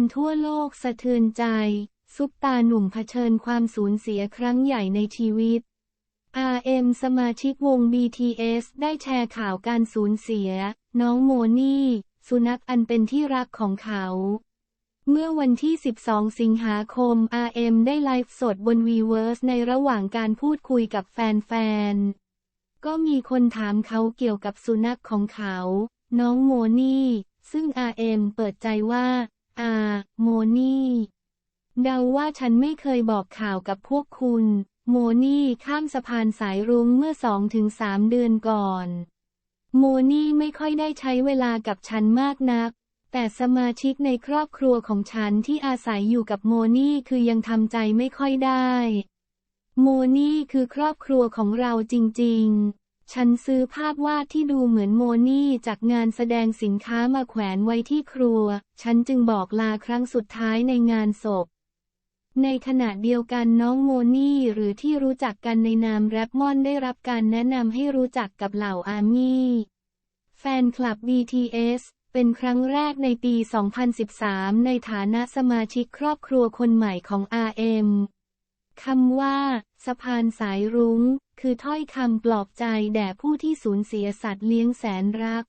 นทั่วโลกสะเทือนใจ ซุปตาหนุ่มเผชิญความสูญเสียครั้งใหญ่ในชีวิต RM สมาชิกวง BTS ได้แชร์ข่าวการสูญเสีย น้องโมนี่ สุนัขอันเป็นที่รักของเขา เมื่อวันที่ 12 สิงหาคม RM ได้ไลฟ์สดบน Weverse ในระหว่างการพูดคุยกับแฟนๆ ก็มีคนถามเขาเกี่ยวกับสุนัขของเขา น้องโมนี่ ซึ่ง RM เปิดใจว่า อาโมนี่ เดาว่าฉันไม่เคยบอกข่าวกับพวกคุณ โมนี่ข้ามสะพานสายรุ้งเมื่อสองถึงสามเดือนก่อน โมนี่ไม่ค่อยได้ใช้เวลากับฉันมากนัก แต่สมาชิกในครอบครัวของฉันที่อาศัยอยู่กับโมนี่คือยังทำใจไม่ค่อยได้ โมนี่คือครอบครัวของเราจริง ๆ ฉันซื้อภาพวาดที่ดูเหมือนโมนี่จากงานแสดงสินค้ามาแขวนไว้ที่ครัว ฉันจึงบอกลาครั้งสุดท้ายในงานศพ ในขณะเดียวกันน้องโมนี่หรือที่รู้จักกันในนามแรปมอนได้รับการแนะนำให้รู้จักกับเหล่าอาร์มี่ แฟนคลับ BTS เป็นครั้งแรกในปี 2013 ในฐานะสมาชิกครอบครัวคนใหม่ของ RM คำว่า สะพานสายรุง้ง คือถ้อยคำปลอบใจแด่ผู้ที่สูญเสียสัตว์เลี้ยงแสนรัก